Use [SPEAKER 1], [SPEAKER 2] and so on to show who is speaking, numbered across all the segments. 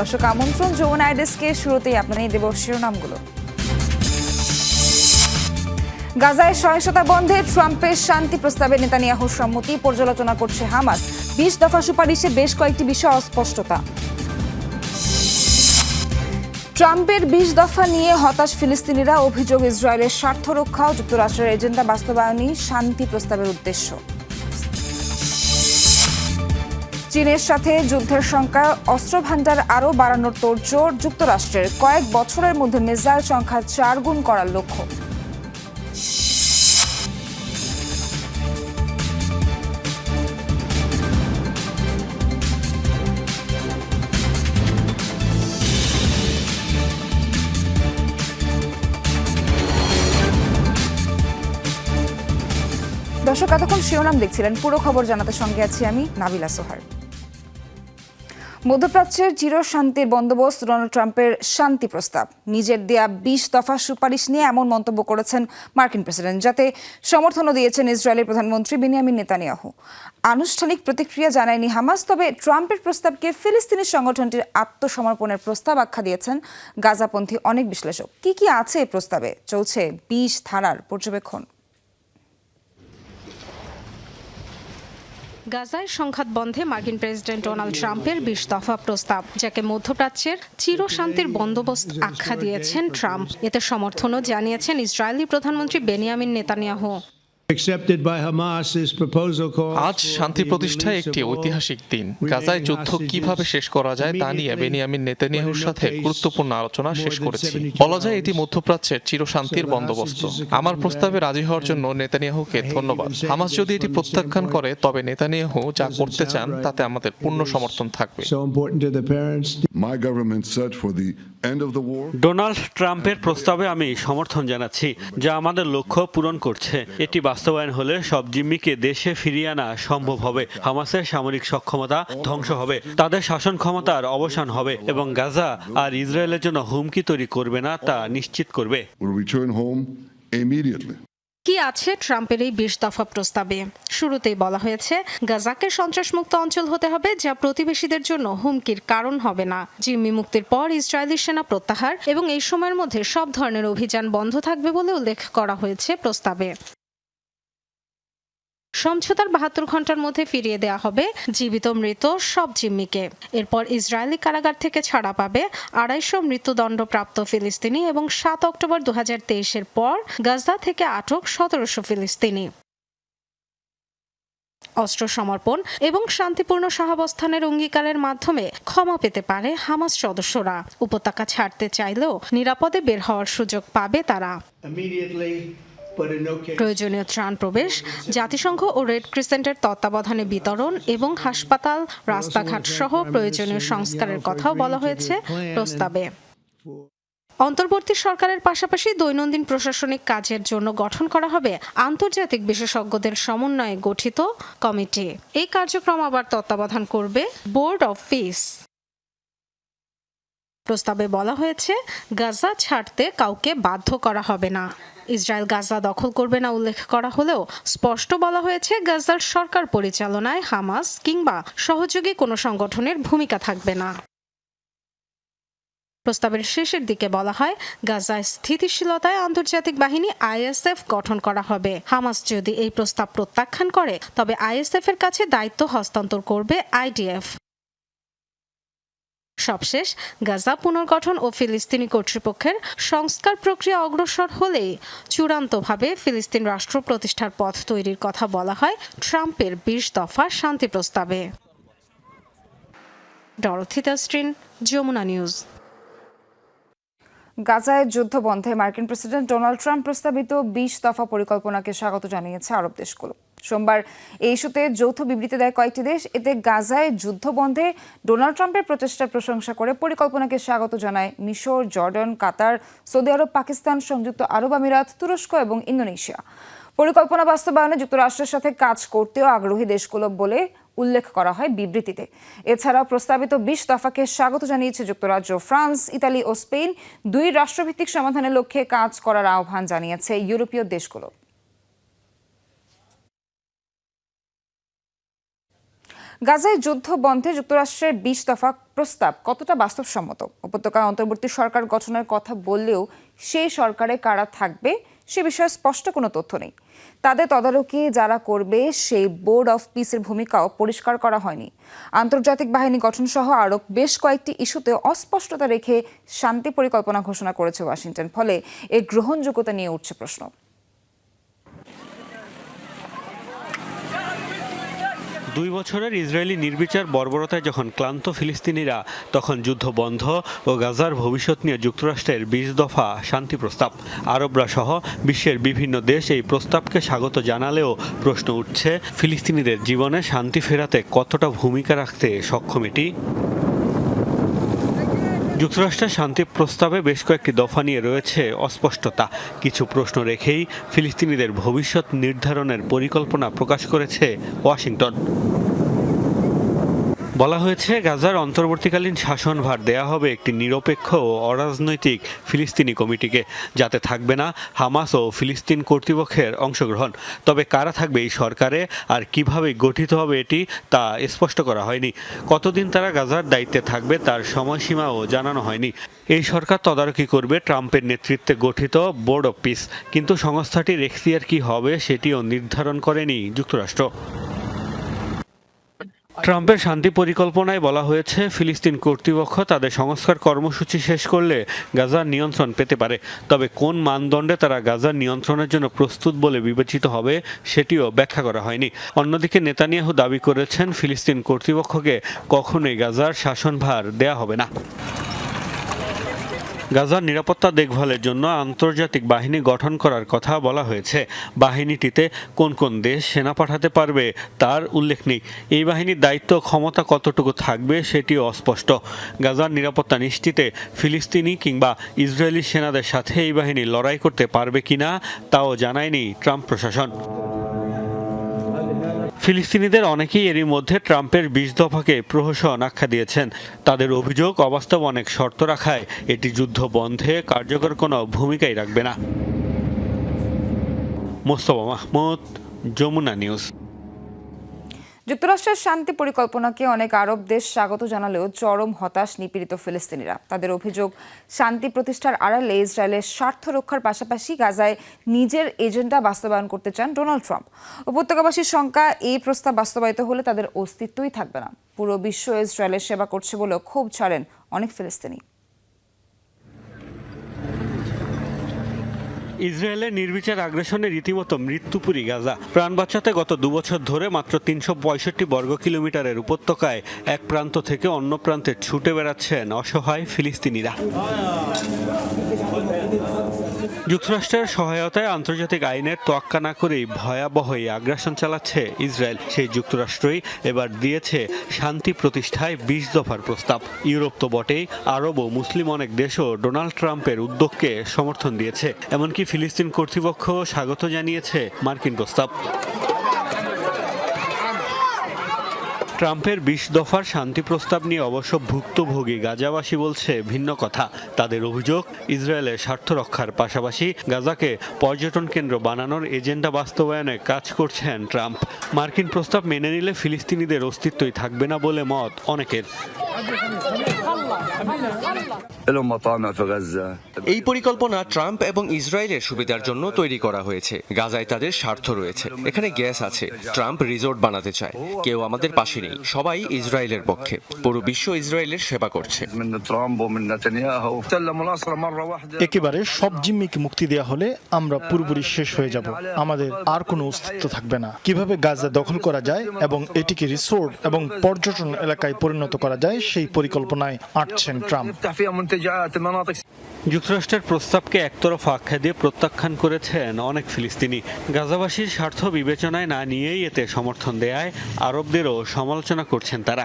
[SPEAKER 1] দর্শক আমন্ত্রণ যৌন আইডেসকে শুরুতেই আপনাদের দেব শিরোনামগুলো গাজায় সহিংসতা বন্ধে ট্রাম্পের শান্তি প্রস্তাবে নেতানিয়াহুর সম্মতি পর্যালোচনা করছে হামাস বিশ দফা সুপারিশে বেশ কয়েকটি বিষয় অস্পষ্টতা ট্রাম্পের বিশ দফা নিয়ে হতাশ ফিলিস্তিনিরা অভিযোগ ইসরায়েলের স্বার্থ রক্ষা ও যুক্তরাষ্ট্রের এজেন্ডা বাস্তবায়নই শান্তি প্রস্তাবের উদ্দেশ্য চীনের সাথে যুদ্ধের সংখ্যা অস্ত্র ভাণ্ডার আরও বাড়ানোর তোড়জোড় যুক্তরাষ্ট্রের কয়েক বছরের মধ্যে মিসাইল সংখ্যা চার গুণ করার লক্ষ্য দর্শক এতক্ষণ শিরোনাম দেখছিলেন পুরো খবর জানাতে সঙ্গে আছি আমি নাবিলা সোহার মধ্যপ্রাচ্যের চিরশান্তির বন্দোবস্ত ডোনাল্ড ট্রাম্পের শান্তি প্রস্তাব নিজের দেয়া বিশ দফা সুপারিশ নিয়ে এমন মন্তব্য করেছেন মার্কিন প্রেসিডেন্ট যাতে সমর্থনও দিয়েছেন ইসরায়েলের প্রধানমন্ত্রী বিনিয়ামিন নেতানিয়াহু আনুষ্ঠানিক প্রতিক্রিয়া জানায়নি হামাস তবে ট্রাম্পের প্রস্তাবকে ফিলিস্তিনি সংগঠনটির আত্মসমর্পণের প্রস্তাব আখ্যা দিয়েছেন গাজাপন্থী অনেক বিশ্লেষক কি কি আছে এই প্রস্তাবে চলছে বিশ ধারার পর্যবেক্ষণ গাজায় সংঘাত বন্ধে মার্কিন প্রেসিডেন্ট ডোনাল্ড ট্রাম্পের বিশ দফা প্রস্তাব যাকে মধ্যপ্রাচ্যের চিরশান্তির বন্দোবস্ত আখ্যা দিয়েছেন ট্রাম্প এতে সমর্থনও জানিয়েছেন ইসরায়েলি প্রধানমন্ত্রী বেনিয়ামিন নেতানিয়াহু
[SPEAKER 2] আজ শান্তি প্রতিষ্ঠায় একটি ঐতিহাসিক দিন গাজায় যুদ্ধ কিভাবে শেষ করা যায় তা নিয়ে বেনিয়ামিন নেতানিয়াহুর সাথে গুরুত্বপূর্ণ আলোচনা শেষ করেছি বলা যায় এটি মধ্যপ্রাচ্যের চিরশান্তির বন্দোবস্ত আমার প্রস্তাবে রাজি হওয়ার জন্য নেতানিয়াহুকে ধন্যবাদ হামাস যদি এটি প্রত্যাখ্যান করে তবে নেতানিয়াহু যা করতে চান তাতে আমাদের পূর্ণ সমর্থন থাকবে ডোনাল্ড ট্রাম্পের প্রস্তাবে আমি সমর্থন জানাচ্ছি যা আমাদের লক্ষ্য পূরণ করছে এটি বাস্তবায়ন হলে সব জিম্মিকে দেশে ফিরিয়ে আনা সম্ভব হবে হামাসের সামরিক সক্ষমতা ধ্বংস হবে তাদের শাসন ক্ষমতার অবসান হবে এবং গাজা আর ইসরায়েলের জন্য হুমকি তৈরি করবে না তা নিশ্চিত করবে
[SPEAKER 1] কি আছে ট্রাম্পের এই বিশ দফা প্রস্তাবে শুরুতেই বলা হয়েছে গাজাকে সন্ত্রাসমুক্ত অঞ্চল হতে হবে যা প্রতিবেশীদের জন্য হুমকির কারণ হবে না জিম্মি মুক্তির পর ইসরায়েলি সেনা প্রত্যাহার এবং এই সময়ের মধ্যে সব ধরনের অভিযান বন্ধ থাকবে বলে উল্লেখ করা হয়েছে প্রস্তাবে সমঝোতার বাহাত্তর ঘন্টার মধ্যে ফিরিয়ে দেয়া হবে জীবিত মৃত সব জিম্মিকে এরপর ইসরায়েলি কারাগার থেকে ছাড়া পাবে আড়াইশো মৃত্যুদণ্ডপ্রাপ্ত ফিলিস্তিনি এবং সাত অক্টোবর দু হাজার পর গাজা থেকে আটক সতেরোশো ফিলিস্তিনি অস্ত্র সমর্পণ এবং শান্তিপূর্ণ সহাবস্থানের অঙ্গীকারের মাধ্যমে ক্ষমা পেতে পারে হামাস সদস্যরা উপত্যকা ছাড়তে চাইলেও নিরাপদে বের হওয়ার সুযোগ পাবে তারা প্রয়োজনীয় ত্রাণ প্রবেশ জাতিসংঘ ও রেড ক্রিসেন্টের তত্ত্বাবধানে বিতরণ এবং হাসপাতাল রাস্তাঘাট সহ প্রয়োজনীয় সংস্কারের কথাও বলা হয়েছে প্রস্তাবে অন্তর্বর্তী সরকারের পাশাপাশি দৈনন্দিন প্রশাসনিক কাজের জন্য গঠন করা হবে আন্তর্জাতিক বিশেষজ্ঞদের সমন্বয়ে গঠিত কমিটি এই কার্যক্রম আবার তত্ত্বাবধান করবে বোর্ড অফ পিস প্রস্তাবে বলা হয়েছে গাজা ছাড়তে কাউকে বাধ্য করা হবে না ইসরায়েল গাজা দখল করবে না উল্লেখ করা হলেও স্পষ্ট বলা হয়েছে গাজার সরকার পরিচালনায় হামাস কিংবা সহযোগী কোনো সংগঠনের ভূমিকা থাকবে না প্রস্তাবের শেষের দিকে বলা হয় গাজায় স্থিতিশীলতায় আন্তর্জাতিক বাহিনী আইএসএফ গঠন করা হবে হামাস যদি এই প্রস্তাব প্রত্যাখ্যান করে তবে আইএসএফ এর কাছে দায়িত্ব হস্তান্তর করবে আইডিএফ সবশেষ গাজা পুনর্গঠন ও ফিলিস্তিনি কর্তৃপক্ষের সংস্কার প্রক্রিয়া অগ্রসর হলেই চূড়ান্তভাবে ফিলিস্তিন রাষ্ট্র প্রতিষ্ঠার পথ তৈরির কথা বলা হয় ট্রাম্পের বিশ দফা শান্তি প্রস্তাবে স্ট্রিন নিউজ গাজায় যুদ্ধ বন্ধে মার্কিন প্রেসিডেন্ট ডোনাল্ড ট্রাম্প প্রস্তাবিত বিশ দফা পরিকল্পনাকে স্বাগত জানিয়েছে আরব দেশগুলো সোমবার এই ইস্যুতে যৌথ বিবৃতি দেয় কয়েকটি দেশ এতে গাজায় যুদ্ধ বন্ধে ডোনাল্ড ট্রাম্পের প্রচেষ্টার প্রশংসা করে পরিকল্পনাকে স্বাগত জানায় মিশর জর্ডন কাতার সৌদি আরব পাকিস্তান সংযুক্ত আরব আমিরাত তুরস্ক এবং ইন্দোনেশিয়া পরিকল্পনা বাস্তবায়নে যুক্তরাষ্ট্রের সাথে কাজ করতেও আগ্রহী দেশগুলো বলে উল্লেখ করা হয় বিবৃতিতে এছাড়াও প্রস্তাবিত বিশ দফাকে স্বাগত জানিয়েছে যুক্তরাজ্য ফ্রান্স ইতালি ও স্পেন দুই রাষ্ট্রভিত্তিক সমাধানের লক্ষ্যে কাজ করার আহ্বান জানিয়েছে ইউরোপীয় দেশগুলো গাজায় যুদ্ধ বন্ধে যুক্তরাষ্ট্রের বিশ দফা প্রস্তাব কতটা বাস্তবসম্মত উপত্যকার অন্তর্বর্তী সরকার গঠনের কথা বললেও সেই সরকারে কারা থাকবে সে বিষয়ে স্পষ্ট কোনো তথ্য নেই তাদের তদারকি যারা করবে সেই বোর্ড অফ পিসের ভূমিকাও পরিষ্কার করা হয়নি আন্তর্জাতিক বাহিনী গঠন সহ আরও বেশ কয়েকটি ইস্যুতে অস্পষ্টতা রেখে শান্তি পরিকল্পনা ঘোষণা করেছে ওয়াশিংটন ফলে এর গ্রহণযোগ্যতা নিয়ে উঠছে প্রশ্ন
[SPEAKER 3] দুই বছরের ইসরায়েলি নির্বিচার বর্বরতায় যখন ক্লান্ত ফিলিস্তিনিরা তখন যুদ্ধ বন্ধ ও গাজার ভবিষ্যৎ নিয়ে যুক্তরাষ্ট্রের বিশ দফা শান্তি প্রস্তাব আরবরা সহ বিশ্বের বিভিন্ন দেশ এই প্রস্তাবকে স্বাগত জানালেও প্রশ্ন উঠছে ফিলিস্তিনিদের জীবনে শান্তি ফেরাতে কতটা ভূমিকা রাখতে সক্ষম এটি যুক্তরাষ্ট্রের শান্তি প্রস্তাবে বেশ কয়েকটি দফা নিয়ে রয়েছে অস্পষ্টতা কিছু প্রশ্ন রেখেই ফিলিস্তিনিদের ভবিষ্যৎ নির্ধারণের পরিকল্পনা প্রকাশ করেছে ওয়াশিংটন বলা হয়েছে গাজার অন্তর্বর্তীকালীন শাসনভার দেয়া হবে একটি নিরপেক্ষ ও অরাজনৈতিক ফিলিস্তিনি কমিটিকে যাতে থাকবে না হামাস ও ফিলিস্তিন কর্তৃপক্ষের অংশগ্রহণ তবে কারা থাকবে এই সরকারে আর কিভাবে গঠিত হবে এটি তা স্পষ্ট করা হয়নি কতদিন তারা গাজার দায়িত্বে থাকবে তার সময়সীমাও জানানো হয়নি এই সরকার তদারকি করবে ট্রাম্পের নেতৃত্বে গঠিত বোর্ড অফ পিস কিন্তু সংস্থাটির এখতিয়ার কি হবে সেটিও নির্ধারণ করেনি যুক্তরাষ্ট্র ট্রাম্পের শান্তি পরিকল্পনায় বলা হয়েছে ফিলিস্তিন কর্তৃপক্ষ তাদের সংস্কার কর্মসূচি শেষ করলে গাজার নিয়ন্ত্রণ পেতে পারে তবে কোন মানদণ্ডে তারা গাজার নিয়ন্ত্রণের জন্য প্রস্তুত বলে বিবেচিত হবে সেটিও ব্যাখ্যা করা হয়নি অন্যদিকে নেতানিয়াহু দাবি করেছেন ফিলিস্তিন কর্তৃপক্ষকে কখনোই গাজার শাসনভার দেয়া হবে না গাজার নিরাপত্তা দেখভালের জন্য আন্তর্জাতিক বাহিনী গঠন করার কথা বলা হয়েছে বাহিনীটিতে কোন কোন দেশ সেনা পাঠাতে পারবে তার উল্লেখ নেই এই বাহিনীর দায়িত্ব ক্ষমতা কতটুকু থাকবে সেটিও অস্পষ্ট গাজার নিরাপত্তা নিশ্চিতে ফিলিস্তিনি কিংবা ইসরায়েলি সেনাদের সাথে এই বাহিনী লড়াই করতে পারবে কিনা তাও জানায়নি ট্রাম্প প্রশাসন ফিলিস্তিনিদের অনেকেই এরই মধ্যে ট্রাম্পের বিশ দফাকে প্রহসন আখ্যা দিয়েছেন তাদের অভিযোগ অবাস্তব অনেক শর্ত রাখায় এটি যুদ্ধ বন্ধে কার্যকর কোনো ভূমিকাই রাখবে না মোস্তফা মাহমুদ যমুনা নিউজ
[SPEAKER 1] যুক্তরাষ্ট্রের শান্তি পরিকল্পনাকে অনেক আরব দেশ স্বাগত জানালেও চরম হতাশ নিপীড়িত ফিলিস্তিনিরা তাদের অভিযোগ শান্তি প্রতিষ্ঠার আড়ালে ইসরায়েলের স্বার্থ রক্ষার পাশাপাশি গাজায় নিজের এজেন্ডা বাস্তবায়ন করতে চান ডোনাল্ড ট্রাম্প উপত্যকাবাসীর সংখ্যা এই প্রস্তাব বাস্তবায়িত হলে তাদের অস্তিত্বই থাকবে না পুরো বিশ্ব ইসরায়েলের সেবা করছে বলেও ক্ষোভ ছাড়েন অনেক ফিলিস্তিনি
[SPEAKER 4] ইসরায়েলের নির্বিচার আগ্রাসনে রীতিমতো মৃত্যুপুরী গাজা প্রাণ বাঁচাতে গত দুবছর ধরে মাত্র তিনশো পঁয়ষট্টি বর্গ কিলোমিটারের উপত্যকায় এক প্রান্ত থেকে অন্য প্রান্তে ছুটে বেড়াচ্ছেন অসহায় ফিলিস্তিনিরা যুক্তরাষ্ট্রের সহায়তায় আন্তর্জাতিক আইনের তোয়াক্কা না করেই ভয়াবহ আগ্রাসন চালাচ্ছে ইসরায়েল সেই যুক্তরাষ্ট্রই এবার দিয়েছে শান্তি প্রতিষ্ঠায় বিশ দফার প্রস্তাব ইউরোপ তো বটেই আরব ও মুসলিম অনেক দেশও ডোনাল্ড ট্রাম্পের উদ্যোগকে সমর্থন দিয়েছে এমনকি ফিলিস্তিন কর্তৃপক্ষ স্বাগত জানিয়েছে মার্কিন প্রস্তাব ট্রাম্পের বিশ দফার শান্তি প্রস্তাব নিয়ে অবশ্য ভুক্তভোগী গাজাবাসী বলছে ভিন্ন কথা তাদের অভিযোগ ইসরায়েলের স্বার্থ রক্ষার পাশাপাশি গাজাকে পর্যটন কেন্দ্র বানানোর এজেন্ডা বাস্তবায়নে কাজ করছেন ট্রাম্প মার্কিন প্রস্তাব মেনে নিলে ফিলিস্তিনিদের অস্তিত্বই থাকবে না বলে মত অনেকের
[SPEAKER 5] এই পরিকল্পনা ট্রাম্প এবং ইসরায়েলের সুবিধার জন্য তৈরি করা হয়েছে গাজায় তাদের স্বার্থ রয়েছে এখানে গ্যাস আছে ট্রাম্প রিসোর্ট বানাতে চায় কেউ আমাদের পাশে নেই সবাই ইসরায়েলের পক্ষে পুরো বিশ্ব ইসরায়েলের সেবা করছে
[SPEAKER 6] একেবারে সব জিম্মিকে মুক্তি দেওয়া হলে আমরা পুরোপুরি শেষ হয়ে যাব আমাদের আর কোনো অস্তিত্ব থাকবে না কিভাবে গাজা দখল করা যায় এবং এটিকে রিসোর্ট এবং পর্যটন এলাকায় পরিণত করা যায় সেই পরিকল্পনায় আটছে আসেন ট্রাম্প
[SPEAKER 4] যুক্তরাষ্ট্রের প্রস্তাবকে একতরফ আখ্যা দিয়ে প্রত্যাখ্যান করেছেন অনেক ফিলিস্তিনি গাজাবাসীর স্বার্থ বিবেচনায় না নিয়েই এতে সমর্থন দেয় আরবদেরও সমালোচনা করছেন তারা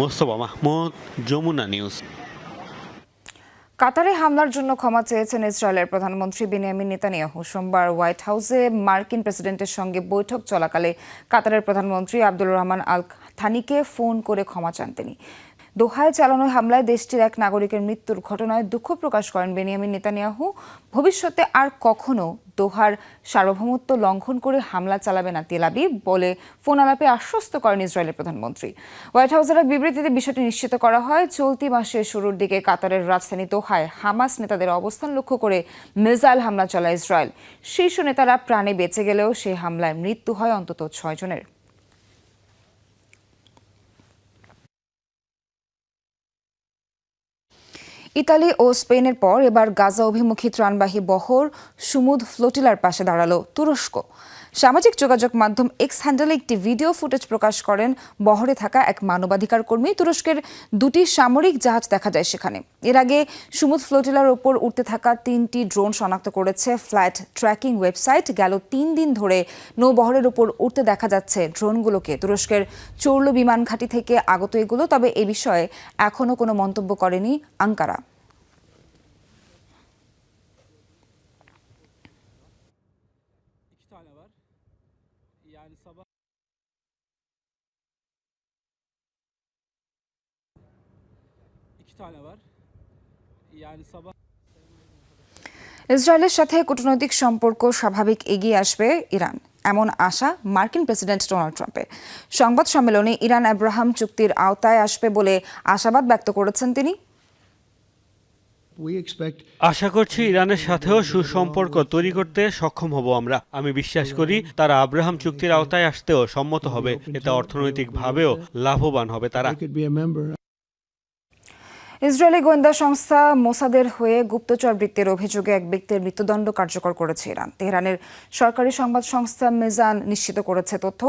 [SPEAKER 4] মোস্তফা মাহমুদ যমুনা নিউজ
[SPEAKER 1] কাতারে হামলার জন্য ক্ষমা চেয়েছেন ইসরায়েলের প্রধানমন্ত্রী বেনিয়ামিন নেতানিয়াহু সোমবার হোয়াইট হাউসে মার্কিন প্রেসিডেন্টের সঙ্গে বৈঠক চলাকালে কাতারের প্রধানমন্ত্রী আব্দুল রহমান আল থানিকে ফোন করে ক্ষমা চান তিনি দোহায় চালানো হামলায় দেশটির এক নাগরিকের মৃত্যুর ঘটনায় দুঃখ প্রকাশ করেন বেনিয়ামিন নেতানিয়াহু ভবিষ্যতে আর কখনো দোহার সার্বভৌমত্ব লঙ্ঘন করে হামলা চালাবে না তেলাবি বলে ফোন আলাপে আশ্বস্ত করেন ইসরায়েলের প্রধানমন্ত্রী হোয়াইট হাউসের এক বিবৃতিতে বিষয়টি নিশ্চিত করা হয় চলতি মাসের শুরুর দিকে কাতারের রাজধানী দোহায় হামাস নেতাদের অবস্থান লক্ষ্য করে মিজাইল হামলা চালায় ইসরায়েল শীর্ষ নেতারা প্রাণে বেঁচে গেলেও সেই হামলায় মৃত্যু হয় অন্তত ছয়জনের ইতালি ও স্পেনের পর এবার গাজা অভিমুখী ত্রাণবাহী বহর সুমুদ ফ্লোটিলার পাশে দাঁড়ালো তুরস্ক সামাজিক যোগাযোগ মাধ্যম এক্স হ্যান্ডেলে একটি ভিডিও ফুটেজ প্রকাশ করেন বহরে থাকা এক মানবাধিকার কর্মী তুরস্কের দুটি সামরিক জাহাজ দেখা যায় সেখানে এর আগে সুমুদ ফ্লোটিলার ওপর উঠতে থাকা তিনটি ড্রোন শনাক্ত করেছে ফ্ল্যাট ট্র্যাকিং ওয়েবসাইট গেল তিন দিন ধরে নৌবহরের ওপর উঠতে দেখা যাচ্ছে ড্রোনগুলোকে তুরস্কের চৌর্ল বিমান ঘাঁটি থেকে আগত এগুলো তবে এ বিষয়ে এখনও কোনো মন্তব্য করেনি Ankara tane var. Yani sabah ইসরায়েলের সাথে কূটনৈতিক সম্পর্ক স্বাভাবিক এগিয়ে আসবে ইরান এমন আশা মার্কিন প্রেসিডেন্ট ডোনাল্ড ট্রাম্পের সংবাদ সম্মেলনে ইরান আব্রাহাম চুক্তির আওতায় আসবে বলে আশাবাদ ব্যক্ত করেছেন তিনি
[SPEAKER 7] আশা করছি ইরানের সাথেও সুসম্পর্ক তৈরি করতে সক্ষম হব আমরা আমি বিশ্বাস করি তারা আব্রাহাম চুক্তির আওতায় আসতেও সম্মত হবে এটা অর্থনৈতিকভাবেও লাভবান হবে তারা
[SPEAKER 1] ইসরায়েলি গোয়েন্দা সংস্থা মোসাদের হয়ে গুপ্তচর বৃত্তের অভিযোগে এক ব্যক্তির মৃত্যুদণ্ড কার্যকর করেছে ইরান তেহরানের সরকারি সংবাদ সংস্থা মেজান নিশ্চিত করেছে তথ্য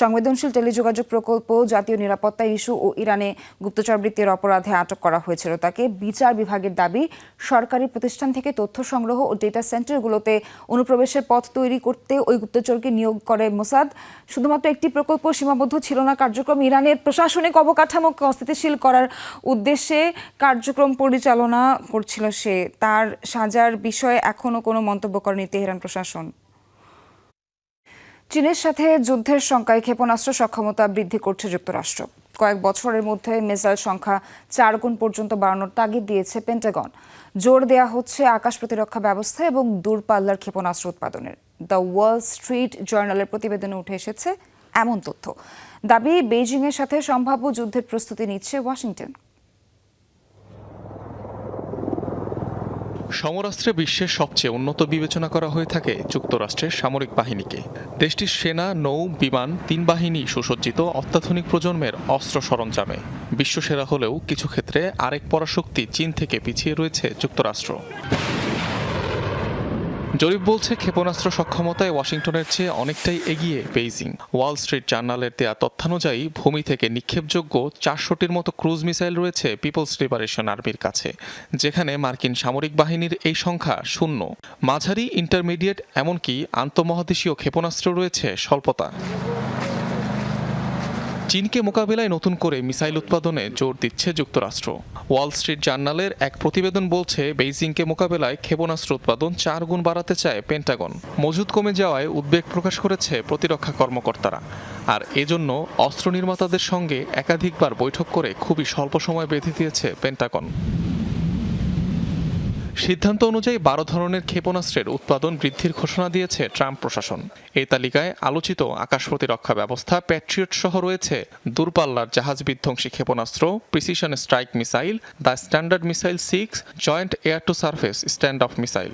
[SPEAKER 1] সংবেদনশীল টেলিযোগাযোগ প্রকল্প জাতীয় নিরাপত্তা ইস্যু ও ইরানে গুপ্তচর বৃত্তির অপরাধে আটক করা হয়েছিল তাকে বিচার বিভাগের দাবি সরকারি প্রতিষ্ঠান থেকে তথ্য সংগ্রহ ও ডেটা সেন্টারগুলোতে অনুপ্রবেশের পথ তৈরি করতে ওই গুপ্তচরকে নিয়োগ করে মোসাদ শুধুমাত্র একটি প্রকল্প সীমাবদ্ধ ছিল না কার্যক্রম ইরানের প্রশাসনিক অবকাঠামোকে অস্থিতিশীল করার উদ্দেশ্যে কার্যক্রম পরিচালনা করছিল সে তার সাজার বিষয়ে এখনও কোনো মন্তব্য করেনি তেহরান প্রশাসন চীনের সাথে যুদ্ধের সংখ্যায় ক্ষেপণাস্ত্র সক্ষমতা বৃদ্ধি করছে যুক্তরাষ্ট্র কয়েক বছরের মধ্যে মিসাইল সংখ্যা চার গুণ পর্যন্ত বাড়ানোর তাগিদ দিয়েছে পেন্টাগন জোর দেয়া হচ্ছে আকাশ প্রতিরক্ষা ব্যবস্থা এবং দূরপাল্লার ক্ষেপণাস্ত্র উৎপাদনের দ্য ওয়ার্ল্ড স্ট্রিট জার্নালের প্রতিবেদনে উঠে এসেছে এমন তথ্য দাবি বেইজিংয়ের সাথে সম্ভাব্য যুদ্ধের প্রস্তুতি নিচ্ছে ওয়াশিংটন
[SPEAKER 8] সমরাস্ত্রে বিশ্বের সবচেয়ে উন্নত বিবেচনা করা হয়ে থাকে যুক্তরাষ্ট্রের সামরিক বাহিনীকে দেশটির সেনা নৌ বিমান তিন বাহিনী সুসজ্জিত অত্যাধুনিক প্রজন্মের অস্ত্র সরঞ্জামে বিশ্বসেরা হলেও কিছু ক্ষেত্রে আরেক পরাশক্তি চীন থেকে পিছিয়ে রয়েছে যুক্তরাষ্ট্র জরিপ বলছে ক্ষেপণাস্ত্র সক্ষমতায় ওয়াশিংটনের চেয়ে অনেকটাই এগিয়ে বেইজিং ওয়াল স্ট্রিট জার্নালের দেয়া তথ্যানুযায়ী ভূমি থেকে নিক্ষেপযোগ্য চারশোটির মতো ক্রুজ মিসাইল রয়েছে পিপলস লিবারেশন আর্মির কাছে যেখানে মার্কিন সামরিক বাহিনীর এই সংখ্যা শূন্য মাঝারি ইন্টারমিডিয়েট এমনকি আন্তঃমহাদেশীয় ক্ষেপণাস্ত্র রয়েছে স্বল্পতা চীনকে মোকাবিলায় নতুন করে মিসাইল উৎপাদনে জোর দিচ্ছে যুক্তরাষ্ট্র ওয়াল স্ট্রিট জার্নালের এক প্রতিবেদন বলছে বেইজিংকে মোকাবেলায় ক্ষেপণাস্ত্র উৎপাদন চার গুণ বাড়াতে চায় পেন্টাগন মজুদ কমে যাওয়ায় উদ্বেগ প্রকাশ করেছে প্রতিরক্ষা কর্মকর্তারা আর এজন্য অস্ত্র নির্মাতাদের সঙ্গে একাধিকবার বৈঠক করে খুবই স্বল্প সময় বেঁধে দিয়েছে পেন্টাগন সিদ্ধান্ত অনুযায়ী বারো ধরনের ক্ষেপণাস্ত্রের উৎপাদন বৃদ্ধির ঘোষণা দিয়েছে ট্রাম্প প্রশাসন এই তালিকায় আলোচিত আকাশ প্রতিরক্ষা ব্যবস্থা প্যাট্রিয়ট সহ রয়েছে দূরপাল্লার জাহাজ বিধ্বংসী ক্ষেপণাস্ত্র precision strike missile the standard missile six joint air to surface stand off missile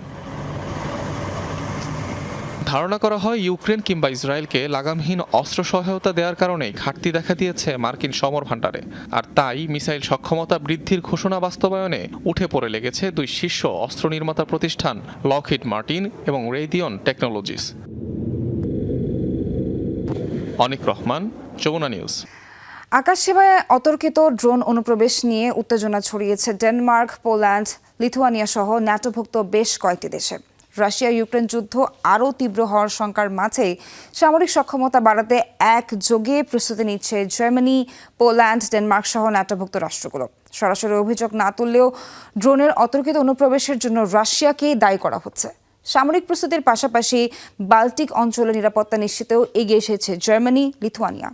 [SPEAKER 8] ধারণা করা হয় ইউক্রেন কিংবা ইসরায়েলকে লাগামহীন অস্ত্র সহায়তা দেওয়ার কারণে ঘাটতি দেখা দিয়েছে মার্কিন সমর ভাণ্ডারে আর তাই মিসাইল সক্ষমতা বৃদ্ধির ঘোষণা বাস্তবায়নে উঠে পড়ে লেগেছে দুই শীর্ষ অস্ত্র নির্মাতা প্রতিষ্ঠান লকহিট মার্টিন এবং Raytheon technologies Anik Rahman Jamuna news
[SPEAKER 1] আকাশসীমায় অতর্কিত ড্রোন অনুপ্রবেশ নিয়ে উত্তেজনা ছড়িয়েছে ডেনমার্ক পোল্যান্ড লিথুয়ানিয়া সহ ন্যাটোভুক্ত বেশ কয়েকটি দেশে রাশিয়া ইউক্রেন যুদ্ধ আরও তীব্র হওয়ার শঙ্কার মাঝে সামরিক সক্ষমতা বাড়াতে একযোগে প্রস্তুতি নিচ্ছে জার্মানি পোল্যান্ড ডেনমার্ক সহ ন্যাটোভুক্ত রাষ্ট্রগুলো সরাসরি অভিযোগ না তুললেও ড্রোনের অতর্কিত অনুপ্রবেশের জন্য রাশিয়াকেই দায়ী করা হচ্ছে সামরিক প্রস্তুতির পাশাপাশি বাল্টিক অঞ্চলের নিরাপত্তা নিশ্চিতেও এগিয়ে এসেছে জার্মানি লিথুয়ানিয়া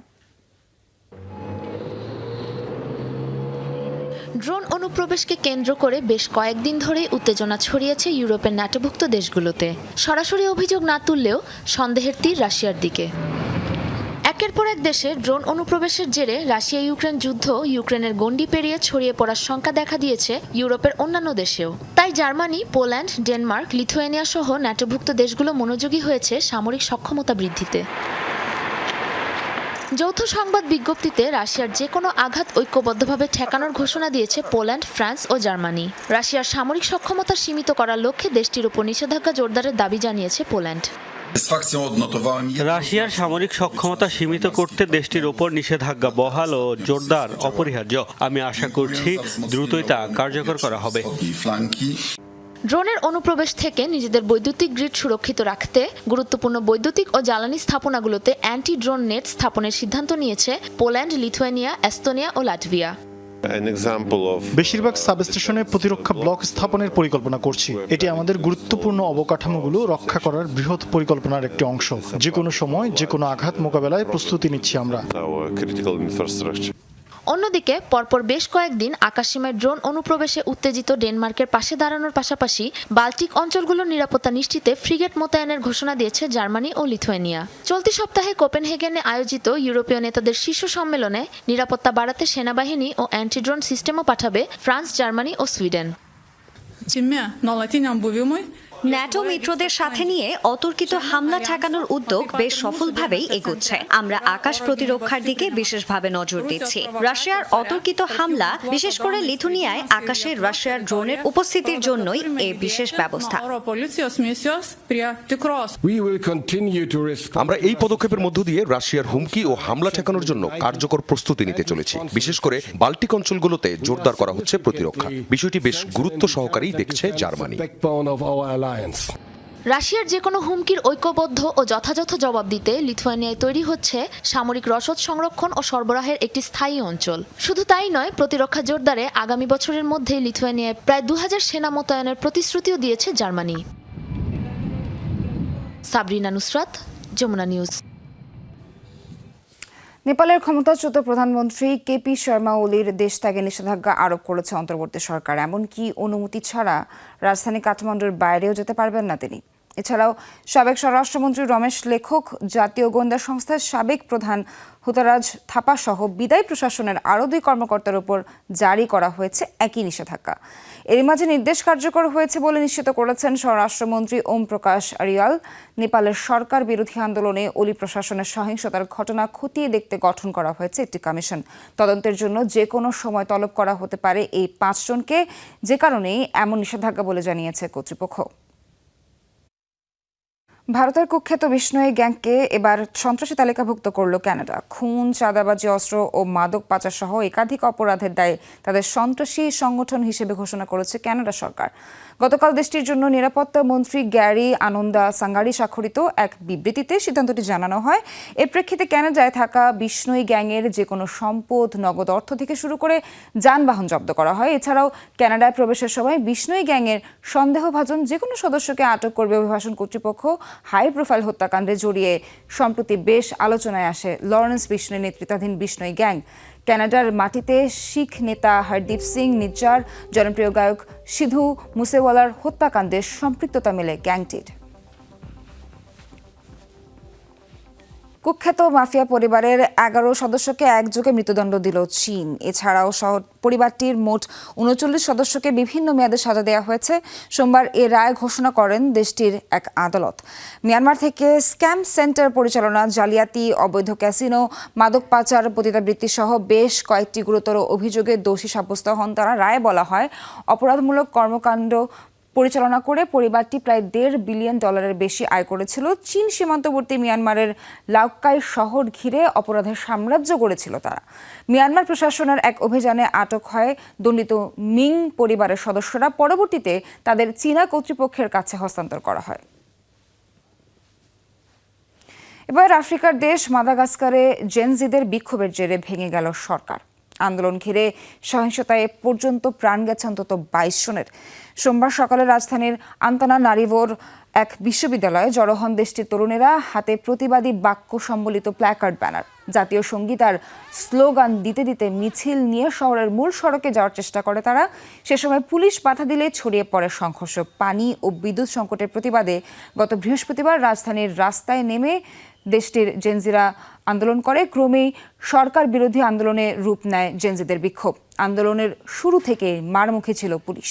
[SPEAKER 9] ড্রোন অনুপ্রবেশকে কেন্দ্র করে বেশ কয়েকদিন ধরে উত্তেজনা ছড়িয়েছে ইউরোপের নাটভুক্ত দেশগুলোতে সরাসরি অভিযোগ না তুললেও সন্দেহের তীর রাশিয়ার দিকে একের পর এক দেশে ড্রোন অনুপ্রবেশের জেরে রাশিয়া ইউক্রেন যুদ্ধ ইউক্রেনের গণ্ডি পেরিয়ে ছড়িয়ে পড়ার শঙ্কা দেখা দিয়েছে ইউরোপের অন্যান্য দেশেও তাই জার্মানি পোল্যান্ড ডেনমার্ক লিথুয়েনিয়া সহ ন্যাটোভুক্ত দেশগুলো মনোযোগী হয়েছে সামরিক সক্ষমতা বৃদ্ধিতে যৌথ সংবাদ বিজ্ঞপ্তিতে রাশিয়ার যে কোনো আঘাত ঐক্যবদ্ধভাবে ঠেকানোর ঘোষণা দিয়েছে পোল্যান্ড ফ্রান্স ও জার্মানি রাশিয়ার সামরিক সক্ষমতা সীমিত করার লক্ষ্যে দেশটির উপর নিষেধাজ্ঞা জোরদারের দাবি জানিয়েছে পোল্যান্ড
[SPEAKER 10] রাশিয়ার সামরিক সক্ষমতা সীমিত করতে দেশটির ওপর নিষেধাজ্ঞা বহাল ও জোরদার অপরিহার্য আমি আশা করছি দ্রুতই তা কার্যকর করা হবে
[SPEAKER 9] ড্রোনের অনুপ্রবেশ থেকে নিজেদের বৈদ্যুতিক গ্রিড সুরক্ষিত রাখতে গুরুত্বপূর্ণ বৈদ্যুতিক ও জ্বালানি স্থাপনাগুলোতে অ্যান্টি ড্রোন নেট স্থাপনের সিদ্ধান্ত নিয়েছে পোল্যান্ড লিথুয়ানিয়া এস্তোনিয়া ও লাটভিয়া
[SPEAKER 11] বেশিরভাগ সাবস্টেশনে প্রতিরক্ষা ব্লক স্থাপনের পরিকল্পনা করছি এটি আমাদের গুরুত্বপূর্ণ অবকাঠামোগুলো রক্ষা করার বৃহৎ পরিকল্পনার একটি অংশ যে কোনো সময় যে কোনো আঘাত মোকাবেলায় প্রস্তুতি নিচ্ছি আমরা
[SPEAKER 9] অন্যদিকে পরপর বেশ কয়েকদিন আকাশসীমায় ড্রোন অনুপ্রবেশে উত্তেজিত ডেনমার্কের পাশে দাঁড়ানোর পাশাপাশি বাল্টিক অঞ্চলগুলোর নিরাপত্তা নিশ্চিতে ফ্রিগেট মোতায়েনের ঘোষণা দিয়েছে জার্মানি ও লিথুয়েনিয়া চলতি সপ্তাহে কোপেনহেগেনে আয়োজিত ইউরোপীয় নেতাদের শীর্ষ সম্মেলনে নিরাপত্তা বাড়াতে সেনাবাহিনী ও অ্যান্টি ড্রোন সিস্টেমও পাঠাবে ফ্রান্স জার্মানি ও সুইডেন ন্যাটো মিত্রদের সাথে নিয়ে অতর্কিত হামলা ঠেকানোর উদ্যোগ বেশ সফলভাবেই এগোচ্ছে আমরা আকাশ প্রতিরক্ষার দিকে বিশেষভাবে নজর দিচ্ছি রাশিয়ার অতর্কিত হামলা বিশেষ করে লিথুনিয়ায় আকাশে রাশিয়ার ড্রোনের উপস্থিতির জন্যই এ বিশেষ ব্যবস্থা
[SPEAKER 12] আমরা এই পদক্ষেপের মধ্য দিয়ে রাশিয়ার হুমকি ও হামলা ঠেকানোর জন্য কার্যকর প্রস্তুতি নিতে চলেছি বিশেষ করে বাল্টিক অঞ্চলগুলোতে জোরদার করা হচ্ছে প্রতিরক্ষা বিষয়টি বেশ গুরুত্ব সহকারেই দেখছে জার্মানি
[SPEAKER 9] অ্যালায়েন্স রাশিয়ার যে কোনো হুমকির ঐক্যবদ্ধ ও যথাযথ জবাব দিতে লিথুয়ানিয়ায় তৈরি হচ্ছে সামরিক রসদ সংরক্ষণ ও সরবরাহের একটি স্থায়ী অঞ্চল শুধু তাই নয় প্রতিরক্ষা জোরদারে আগামী বছরের মধ্যে লিথুয়ানিয়ায় প্রায় দু সেনা মোতায়েনের প্রতিশ্রুতিও দিয়েছে জার্মানি সাবরিনা নুসরাত যমুনা নিউজ
[SPEAKER 1] নেপালের ক্ষমতাচ্যুত প্রধানমন্ত্রী কেপি শর্মা ওলির দেশ ত্যাগে নিষেধাজ্ঞা আরোপ করেছে অন্তর্বর্তী সরকার এমনকি অনুমতি ছাড়া রাজধানী কাঠমান্ডুর বাইরেও যেতে পারবেন না তিনি এছাড়াও সাবেক স্বরাষ্ট্রমন্ত্রী রমেশ লেখক জাতীয় গোয়েন্দা সংস্থার সাবেক প্রধান হুতারাজ থাপা সহ বিদায় প্রশাসনের আরও দুই কর্মকর্তার উপর জারি করা হয়েছে একই নিষেধাজ্ঞা এর মাঝে নির্দেশ কার্যকর হয়েছে বলে নিশ্চিত করেছেন স্বরাষ্ট্রমন্ত্রী ওম প্রকাশ আরিয়াল নেপালের সরকার বিরোধী আন্দোলনে অলি প্রশাসনের সহিংসতার ঘটনা খতিয়ে দেখতে গঠন করা হয়েছে একটি কমিশন তদন্তের জন্য যে কোনো সময় তলব করা হতে পারে এই পাঁচজনকে যে কারণেই এমন নিষেধাজ্ঞা বলে জানিয়েছে কর্তৃপক্ষ ভারতের কুখ্যাত বিষ্ণয়ী গ্যাংকে এবার সন্ত্রাসী তালিকাভুক্ত করল ক্যানাডা খুন চাঁদাবাজি অস্ত্র ও মাদক পাচার সহ একাধিক অপরাধের দায়ে তাদের সন্ত্রাসী সংগঠন হিসেবে ঘোষণা করেছে ক্যানাডা সরকার গতকাল দেশটির জন্য নিরাপত্তা মন্ত্রী গ্যারি আনন্দা সাঙ্গারি স্বাক্ষরিত এক বিবৃতিতে সিদ্ধান্তটি জানানো হয় এর প্রেক্ষিতে ক্যানাডায় থাকা বিষ্ণুই গ্যাংয়ের যে কোনো সম্পদ নগদ অর্থ থেকে শুরু করে যানবাহন জব্দ করা হয় এছাড়াও ক্যানাডায় প্রবেশের সময় বিষ্ণুই গ্যাংয়ের সন্দেহভাজন যে কোনো সদস্যকে আটক করবে অভিভাষণ কর্তৃপক্ষ হাই প্রোফাইল হত্যাকাণ্ডে জড়িয়ে সম্প্রতি বেশ আলোচনায় আসে লরেন্স বিষ্ণুই নেতৃত্বাধীন বিষ্ণুই গ্যাং ক্যানাডার মাটিতে শিখ নেতা হরদীপ সিং নিজ্জার জনপ্রিয় গায়ক সিধু মুসেওয়ালার হত্যাকাণ্ডের সম্পৃক্ততা মেলে গ্যাংটির কুখ্যাত মাফিয়া পরিবারের এগারো সদস্যকে একযোগে মৃত্যুদণ্ড দিল চীন এছাড়াও শহর পরিবারটির মোট উনচল্লিশ সদস্যকে বিভিন্ন মেয়াদে সাজা দেওয়া হয়েছে সোমবার এ রায় ঘোষণা করেন দেশটির এক আদালত মিয়ানমার থেকে স্ক্যাম সেন্টার পরিচালনা জালিয়াতি অবৈধ ক্যাসিনো মাদক পাচার পতিতাবৃত্তি সহ বেশ কয়েকটি গুরুতর অভিযোগে দোষী সাব্যস্ত হন তারা রায় বলা হয় অপরাধমূলক কর্মকাণ্ড পরিচালনা করে পরিবারটি প্রায় দেড় বিলিয়ন ডলারের বেশি আয় করেছিল চীন সীমান্তবর্তী মিয়ানমারের লাউকাই শহর ঘিরে অপরাধের সাম্রাজ্য গড়েছিল তারা মিয়ানমার প্রশাসনের এক অভিযানে আটক হয় দণ্ডিত মিং পরিবারের সদস্যরা পরবর্তীতে তাদের চীনা কর্তৃপক্ষের কাছে হস্তান্তর করা হয় এবার আফ্রিকার দেশ মাদাগাস্কারে জেনজিদের বিক্ষোভের জেরে ভেঙে গেল সরকার আন্দোলন ঘিরে সহিংসতায় পর্যন্ত প্রাণ গেছে অন্তত বাইশ জনের সোমবার সকালে রাজধানীর আন্তনা নারিভোর এক বিশ্ববিদ্যালয়ে জড়ো হন দেশটির তরুণেরা হাতে প্রতিবাদী বাক্য সম্বলিত প্ল্যাকার্ড ব্যানার জাতীয় সঙ্গীত আর স্লোগান দিতে দিতে মিছিল নিয়ে শহরের মূল সড়কে যাওয়ার চেষ্টা করে তারা সে সময় পুলিশ বাধা দিলে ছড়িয়ে পড়ে সংঘর্ষ পানি ও বিদ্যুৎ সংকটের প্রতিবাদে গত বৃহস্পতিবার রাজধানীর রাস্তায় নেমে দেশটির জেনজিরা আন্দোলন করে ক্রমেই সরকার বিরোধী আন্দোলনে রূপ নেয় জেনজিদের বিক্ষোভ আন্দোলনের শুরু থেকে মারমুখী ছিল পুলিশ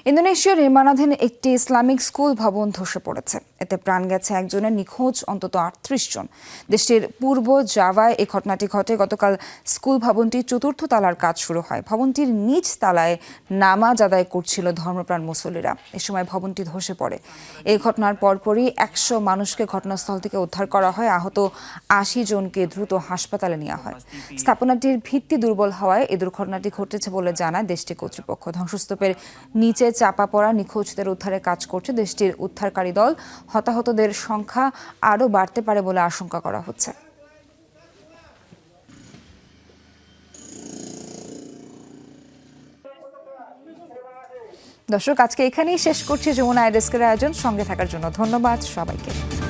[SPEAKER 1] ইন্দোনেশিয়ার নির্মাণাধীন একটি ইসলামিক স্কুল ভবন ধসে পড়েছে এতে প্রাণ গেছে একজনের নিখোঁজ অন্তত আটত্রিশ জন দেশটির পূর্ব জাভায় এ ঘটনাটি ঘটে গতকাল স্কুল ভবনটির চতুর্থ তালার কাজ শুরু হয় ভবনটির নিচ তালায় নামাজ আদায় করছিল ধর্মপ্রাণ মুসল্লিরা এ সময় ভবনটি ধসে পড়ে এই ঘটনার পরপরই একশো মানুষকে ঘটনাস্থল থেকে উদ্ধার করা হয় আহত আশি জনকে দ্রুত হাসপাতালে নেওয়া হয় স্থাপনাটির ভিত্তি দুর্বল হওয়ায় এ দুর্ঘটনাটি ঘটেছে বলে জানায় দেশটি কর্তৃপক্ষ ধ্বংসস্তূপের নিচে চাপা পড়া নিখোঁজদের উদ্ধারে কাজ করছে দেশটির উদ্ধারকারী দল হতাহতদের সংখ্যা আরও বাড়তে পারে বলে আশঙ্কা করা হচ্ছে দর্শক আজকে এখানেই শেষ করছি যমুনা আইডেস্কের আয়োজন সঙ্গে থাকার জন্য ধন্যবাদ সবাইকে